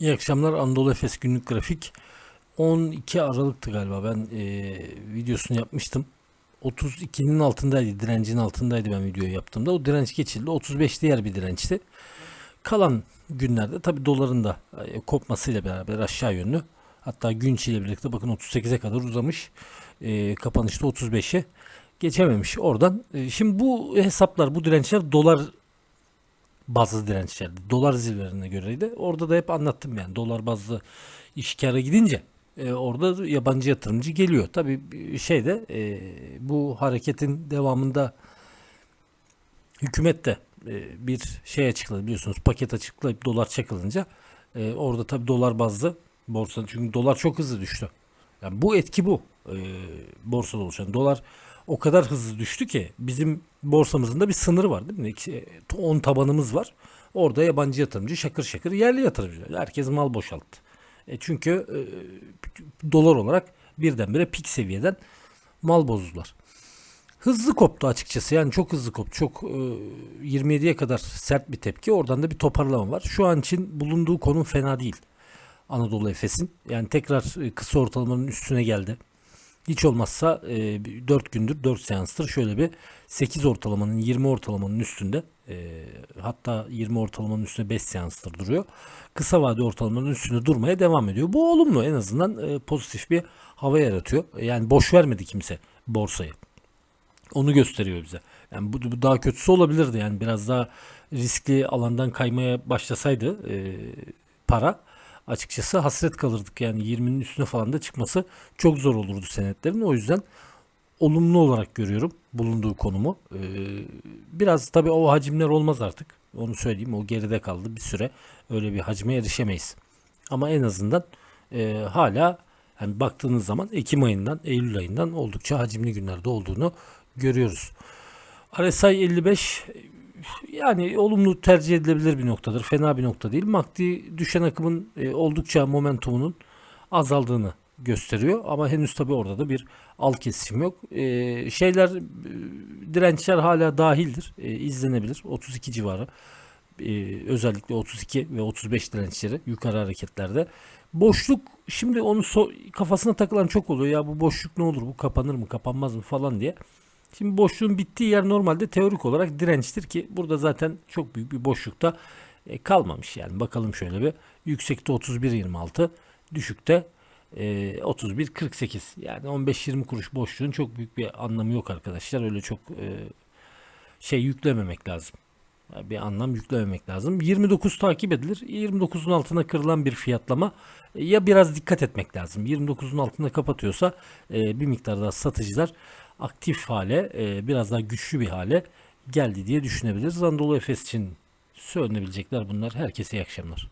İyi akşamlar Anadolu Efes günlük grafik. 12 Aralık'tı galiba ben e, videosunu yapmıştım. 32'nin altındaydı, direncin altındaydı ben videoyu yaptığımda. O direnç geçildi. 35 diğer bir dirençti. Kalan günlerde tabi doların da e, kopmasıyla beraber aşağı yönlü. Hatta gün ile birlikte bakın 38'e kadar uzamış. E, kapanışta 35'e geçememiş oradan. E, şimdi bu hesaplar, bu dirençler dolar bazlı dirençlerdi. Dolar zirvelerine göreydi. Orada da hep anlattım yani dolar bazlı iş kâra gidince e, orada yabancı yatırımcı geliyor. Tabii şeyde e, bu hareketin devamında hükümet de e, bir şey açıkladı biliyorsunuz paket açıklayıp dolar çakılınca e, orada tabii dolar bazlı borsa çünkü dolar çok hızlı düştü. Yani bu etki bu. E, borsada oluşan dolar o kadar hızlı düştü ki bizim borsamızın da bir sınırı var değil mi? 10 tabanımız var. Orada yabancı yatırımcı şakır şakır yerli yatırımcı. Herkes mal boşalttı. E çünkü e, dolar olarak birdenbire pik seviyeden mal bozdular. Hızlı koptu açıkçası yani çok hızlı koptu. Çok e, 27'ye kadar sert bir tepki. Oradan da bir toparlama var. Şu an için bulunduğu konum fena değil. Anadolu Efes'in. Yani tekrar e, kısa ortalamanın üstüne geldi. Hiç olmazsa e, 4 gündür 4 seanstır şöyle bir 8 ortalamanın 20 ortalamanın üstünde e, hatta 20 ortalamanın üstünde 5 seanstır duruyor. Kısa vade ortalamanın üstünde durmaya devam ediyor. Bu olumlu en azından e, pozitif bir hava yaratıyor. Yani boş vermedi kimse borsayı. Onu gösteriyor bize. Yani bu, bu daha kötüsü olabilirdi. Yani biraz daha riskli alandan kaymaya başlasaydı e, para açıkçası hasret kalırdık. Yani 20'nin üstüne falan da çıkması çok zor olurdu senetlerin. O yüzden olumlu olarak görüyorum bulunduğu konumu. Ee, biraz tabii o hacimler olmaz artık. Onu söyleyeyim. O geride kaldı bir süre. Öyle bir hacme erişemeyiz. Ama en azından e, hala yani baktığınız zaman Ekim ayından, Eylül ayından oldukça hacimli günlerde olduğunu görüyoruz. RSI 55 yani olumlu tercih edilebilir bir noktadır. Fena bir nokta değil. Makdi düşen akımın e, oldukça momentumunun azaldığını gösteriyor. Ama henüz tabi orada da bir al kesişim yok. E, şeyler e, dirençler hala dahildir. E, izlenebilir. 32 civarı. E, özellikle 32 ve 35 dirençleri yukarı hareketlerde. Boşluk şimdi onun so kafasına takılan çok oluyor. Ya bu boşluk ne olur? Bu kapanır mı? Kapanmaz mı? Falan diye. Şimdi boşluğun bittiği yer normalde teorik olarak dirençtir ki burada zaten çok büyük bir boşlukta e, kalmamış yani. Bakalım şöyle bir yüksekte 31.26 düşükte e, 31.48 yani 15-20 kuruş boşluğun çok büyük bir anlamı yok arkadaşlar. Öyle çok e, şey yüklememek lazım. Bir anlam yüklememek lazım. 29 takip edilir. 29'un altına kırılan bir fiyatlama e, ya biraz dikkat etmek lazım. 29'un altında kapatıyorsa e, bir miktar daha satıcılar aktif hale, e, biraz daha güçlü bir hale geldi diye düşünebiliriz. Anadolu Efes için söylenebilecekler bunlar. Herkese iyi akşamlar.